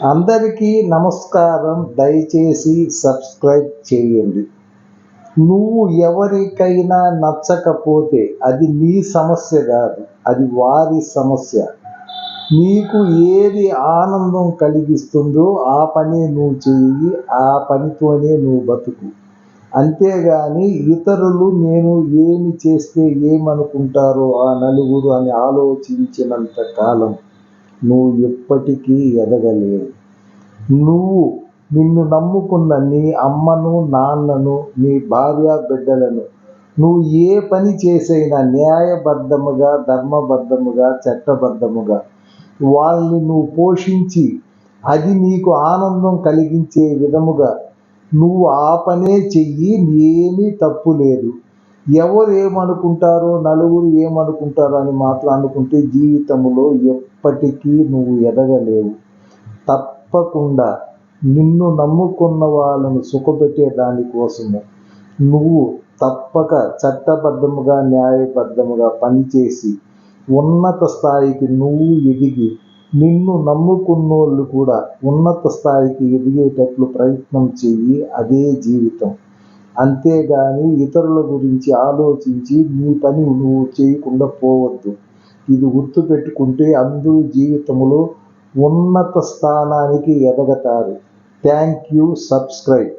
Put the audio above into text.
అందరికీ నమస్కారం. దయచేసి సబ్స్క్రైబ్ చేయండి. నువ్వు ఎవరికైనా నచ్చకపోతే అది నీ సమస్య కాదు అది వారి సమస్య. నీకు ఏది ఆనందం కలిగిస్తుందో ఆ పని నువ్వు చెయ్యి ఆ పనితోనే నువ్వు బతుకు. అంతేగాని ఇతరులు నేను ఏమి చేస్తే ఏమనుకుంటారో ఆ నలుగురు అని ఆలోచించినంత కాలం నువ్వు ఎప్పటికీ ఎదగలేవు. నువ్వు నిన్ను నమ్ముకున్న నీ అమ్మను నాన్నను నీ భార్య బిడ్డలను నువ్వు ఏ పని చేసైనా న్యాయబద్ధముగా ధర్మబద్ధముగా చట్టబద్ధముగా వాళ్ళని నువ్వు పోషించి అది నీకు ఆనందం కలిగించే విధముగా నువ్వు ఆ పనే చెయ్యి ఏమీ తప్పు లేదు. ఎవరు ఏమనుకుంటారో నలుగురు ఏమనుకుంటారో అని మాట్లాడుకుంటే జీవితంలో ఎప్పటికీ నువ్వు ఎదగలేవు. తప్పకుండా నిన్ను నమ్ముకున్న వాళ్ళను సుఖపెట్టే దానికోసము నువ్వు తప్పక చట్టబద్ధముగా న్యాయబద్ధముగా పనిచేసి ఉన్నత స్థాయికి నువ్వు ఎదిగి నిన్ను నమ్ముకున్నోళ్ళు కూడా ఉన్నత స్థాయికి ఎదిగేటట్లు ప్రయత్నం చెయ్యి. అదే జీవితం. అంతేగాని ఇతరుల గురించి ఆలోచించి నీ పని నువ్వు చేయకుండా పోవద్దు. ఇది గుర్తుపెట్టుకుంటే అందరూ జీవితంలో ఉన్నత స్థానానికి ఎదగతారు. Thank you. సబ్స్క్రైబ్.